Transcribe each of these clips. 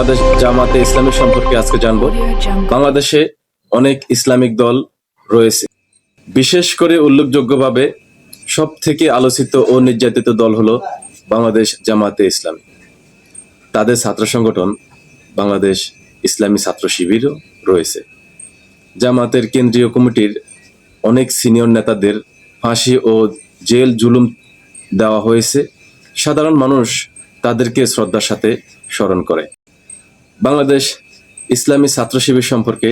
বাংলাদেশ জামাতে ইসলামী সম্পর্কে আজকে জানব। বাংলাদেশে অনেক ইসলামিক দল রয়েছে। বিশেষ করে উল্লেখযোগ্যভাবে সব থেকে আলোচিত ও নির্যাতিত দল হলো বাংলাদেশ জামাতে ইসলামী। তাদের ছাত্র সংগঠন বাংলাদেশ ইসলামী ছাত্র শিবিরও রয়েছে। জামাতের কেন্দ্রীয় কমিটির অনেক সিনিয়র নেতাদের ফাঁসি ও জেল জুলুম দেওয়া হয়েছে। সাধারণ মানুষ তাদেরকে শ্রদ্ধার সাথে স্মরণ করে। বাংলাদেশ ইসলামী ছাত্র শিবির সম্পর্কে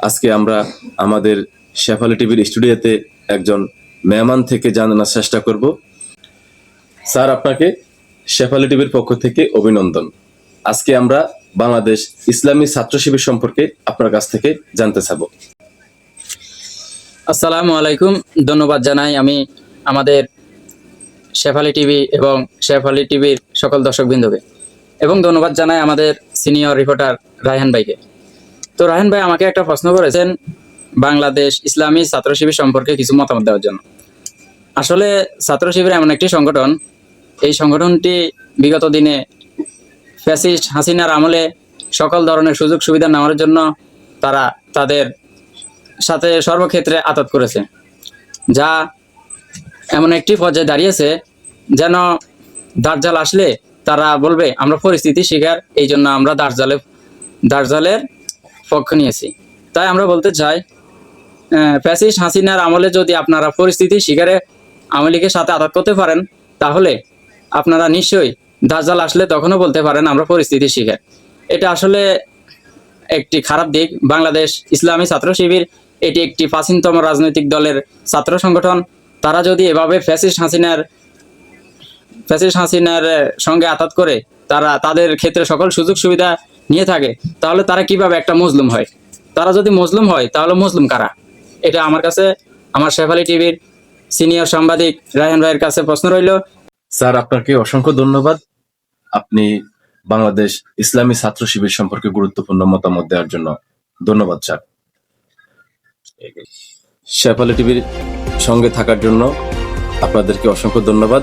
আজকে আমরা আমাদের শেফালি টিভির স্টুডিওতে একজন মেহমান থেকে জানানোর চেষ্টা করব। স্যার, আপনাকে শেফালি টিভির পক্ষ থেকে অভিনন্দন। আজকে আমরা বাংলাদেশ ইসলামী ছাত্র শিবির সম্পর্কে আপনার কাছ থেকে জানতে চাবো। আসসালামু আলাইকুম। ধন্যবাদ জানাই আমি আমাদের শেফালি টিভি এবং শেফালি টিভির সকল দর্শকবৃন্দকে। এবং ধন্যবাদ জানাই আমাদের সিনিয়র রিপোর্টার রায়হান ভাইকে। তো রায়হান ভাই আমাকে একটা প্রশ্ন করেছেন বাংলাদেশ ইসলামী ছাত্র শিবির সম্পর্কে কিছু মতামত দেওয়ার জন্য। আসলে ছাত্র শিবির এমন একটি সংগঠন, এই সংগঠনটি বিগত দিনে ফ্যাসিস্ট হাসিনার আমলে সকল ধরনের সুযোগ সুবিধা নেওয়ার জন্য তারা তাদের সাথে সর্বক্ষেত্রে আতাত করেছে। যা এমন একটি পর্যায়ে দাঁড়িয়েছে যেন দার্জাল আসলে তারা বলবে, আমরা পরিস্থিতি শিকার এই জন্য আমরা দার্জালে, দার্জালের পক্ষ নিয়েছি। তাই আমরা বলতে চাই ফ্যাসিস্ট হাসিনার আমলে যদি আপনারা পরিস্থিতি শিকারে আওয়ামী লীগের সাথে আঘাত করতে পারেন, তাহলে আপনারা নিশ্চয়ই দার্জাল আসলে তখনও বলতে পারেন, আমরা পরিস্থিতি শিকার। এটা আসলে একটি খারাপ দিক। বাংলাদেশ ইসলামী ছাত্র শিবির, এটি একটি প্রাচীনতম রাজনৈতিক দলের ছাত্র সংগঠন। তারা যদি এভাবে ফ্যাসিস্ট হাসিনার ফ্যাসিস্ট হাসিনার সঙ্গে আঘাত করে তারা, তাদের ক্ষেত্রে সকল সুযোগ সুবিধা নিয়ে থাকে, তাহলে তারা কীভাবে একটা মজলুম হয়? তারা যদি মজলুম হয়, তাহলে মজলুম কারা? এটা আমার কাছে, আমার শেফালি টিভির সিনিয়র সাংবাদিক রায়হান ভাইয়ের কাছে প্রশ্ন রইল। স্যার, আপনাকে অসংখ্য ধন্যবাদ। আপনি বাংলাদেশ ইসলামী ছাত্র শিবির সম্পর্কে গুরুত্বপূর্ণ মতামত দেওয়ার জন্য ধন্যবাদ, স্যার। শেফালি টিভির সঙ্গে থাকার জন্য আপনাদেরকে অসংখ্য ধন্যবাদ।